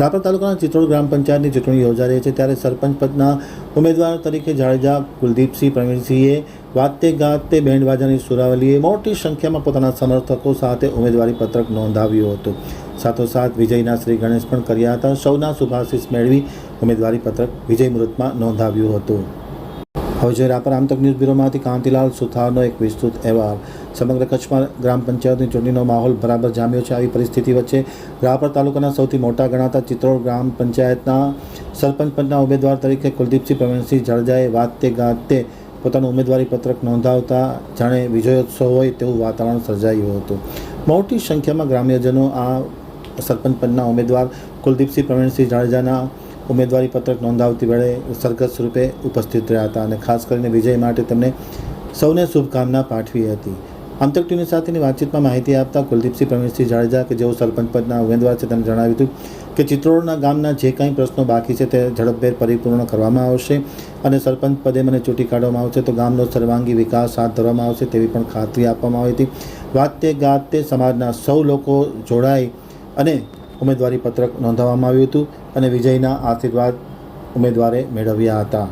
રાપર તાલુકાના ચિત્રોડ ગ્રામ પંચાયતની ચૂંટણી યોજાઈ રહી છે ત્યારે સરપંચ પદના ઉમેદવાર તરીકે જાડેજા કુલદીપસિંહ પ્રવીણસિંહે વાતે ગાતે બેન્ડવાજાની સુરાવલીએ મોટી સંખ્યામાં પોતાના સમર્થકો સાથે ઉમેદવારી પત્રક નોંધાવ્યું હતું. સાથોસાથ વિજયના શ્રી ગણેશ પણ કર્યા હતા. સૌના શુભાશીષ મેળવી ઉમેદવારી પત્રક વિજય મુહૂર્તમાં નોંધાવ્યું હતું. હવે જોઈએ રાપર આમતક ન્યૂઝ બ્યુરોમાંથી કાંતિલાલ સુથારનો એક વિસ્તૃત અહેવાલ. સમગ્ર કચ્છમાં ગ્રામ પંચાયતની ચૂંટણીનો માહોલ બરાબર જામ્યો છે. આવી પરિસ્થિતિ વચ્ચે રાપર તાલુકાના સૌથી મોટા ગણાતા ચિત્રોડ ગ્રામ પંચાયતના સરપંચ પદના ઉમેદવાર તરીકે કુલદીપસિંહ પ્રવીણસિંહ જાડેજાએ વાતે ગાતે પોતાનું ઉમેદવારી પત્રક નોંધાવતા જાણે વિજયોત્સવ હોય તેવું વાતાવરણ સર્જાયું હતું. મોટી સંખ્યામાં ગ્રામ્યજનો આ સરપંચ પદના ઉમેદવાર કુલદીપસિંહ પ્રવીણસિંહ જાડેજાના ઉમેદવારી પત્રક નોંધાવતી વેળે સરઘસ રૂપે ઉપસ્થિત રહ્યા હતા અને ખાસ કરીને વિજય માટે તેમણે સૌને શુભકામના પાઠવી હતી. આમતક ટીવી સાથેની વાતચીતમાં માહિતી આપતા કુલદીપસિંહ પ્રવીણસિંહ જાડેજા કે જેઓ સરપંચ પદના ઉમેદવાર છે તેમણે જણાવ્યું હતું કે ચિત્રોડના ગામના જે કાંઈ પ્રશ્નો બાકી છે તે ઝડપભેર પરિપૂર્ણ કરવામાં આવશે અને સરપંચ પદે મને ચૂંટી કાઢવામાં આવશે તો ગામનો સર્વાંગી વિકાસ હાથ ધરવામાં આવશે તેવી પણ ખાતરી આપવામાં આવી હતી. વાતે ગાતે સમાજના સૌ લોકો જોડાય અને ઉમેદવારી પત્રક નોંધાવવામાં આવ્યું હતું અને વિજયના આશીર્વાદ ઉમેદવારે મેળવ્યા હતા.